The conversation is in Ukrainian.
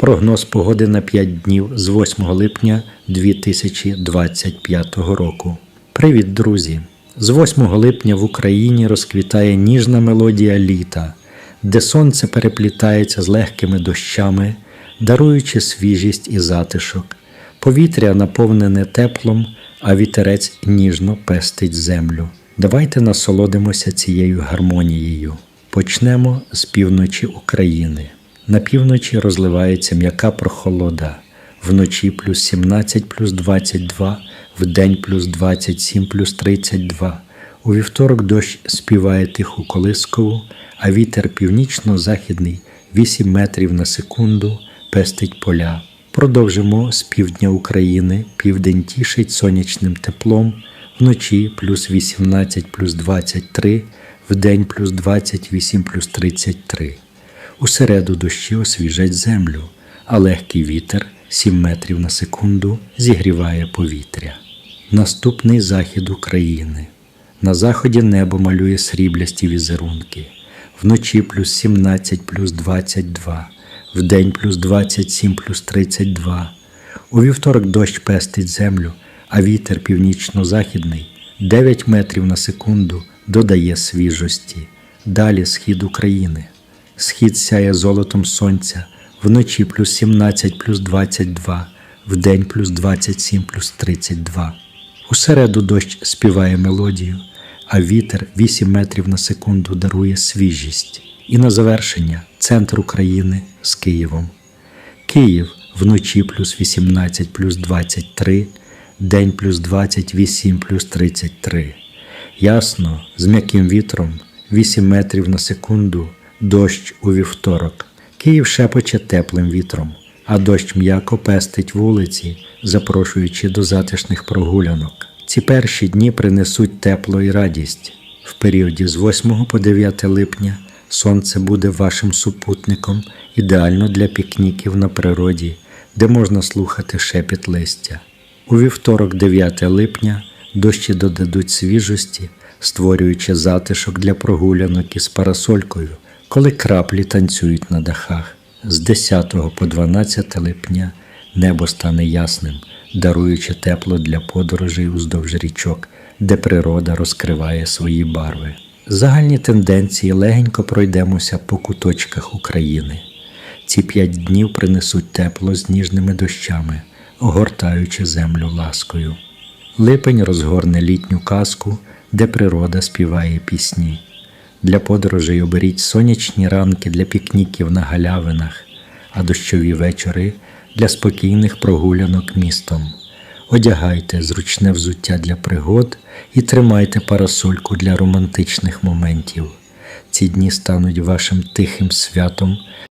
Прогноз погоди на 5 днів з 8 липня 2025 року. Привіт, друзі! З 8 липня в Україні розквітає ніжна мелодія літа, де сонце переплітається з легкими дощами, даруючи свіжість і затишок. Повітря наповнене теплом, а вітерець ніжно пестить землю. Давайте насолодимося цією гармонією. Почнемо з півночі України. На півночі розливається м'яка прохолода, вночі плюс 17 плюс 22, вдень плюс 27 плюс 32. У вівторок дощ співає тиху колискову, а вітер північно-західний 8 метрів на секунду пестить поля. Продовжимо з півдня України. Південь тішить сонячним теплом, вночі плюс 18 плюс 23, вдень плюс 28 плюс 33. У середу дощі освіжать землю, а легкий вітер 7 метрів на секунду зігріває повітря. Наступний захід України. На заході небо малює сріблясті візерунки. Вночі плюс 17 плюс 22, вдень плюс 27 плюс 32. У вівторок дощ пестить землю, а вітер північно-західний 9 метрів на секунду додає свіжості. Далі схід України. Схід сяє золотом сонця, вночі плюс 17 плюс 22, вдень плюс 27 плюс 32. У середу дощ співає мелодію, а вітер 8 метрів на секунду дарує свіжість. І на завершення центр України з Києвом. Київ вночі плюс 18 плюс 23, день плюс 28 плюс 33. Ясно, з м'яким вітром 8 метрів на секунду, дощ у вівторок. Київ шепоче теплим вітром, а дощ м'яко пестить вулиці, запрошуючи до затишних прогулянок. Ці перші дні принесуть тепло і радість. В періоді з 8 по 9 липня сонце буде вашим супутником ідеально для пікніків на природі, де можна слухати шепіт листя. У вівторок, 9 липня, дощі додадуть свіжості, створюючи затишок для прогулянок із парасолькою, коли краплі танцюють на дахах. З 10 по 12 липня небо стане ясним, даруючи тепло для подорожей уздовж річок, де природа розкриває свої барви. Загальні тенденції легенько пройдемося по куточках України. Ці п'ять днів принесуть тепло з ніжними дощами, огортаючи землю ласкою. Липень розгорне літню казку, де природа співає пісні. Для подорожей оберіть сонячні ранки для пікніків на галявинах, а дощові вечори для спокійних прогулянок містом. Одягайте зручне взуття для пригод і тримайте парасольку для романтичних моментів. Ці дні стануть вашим тихим святом,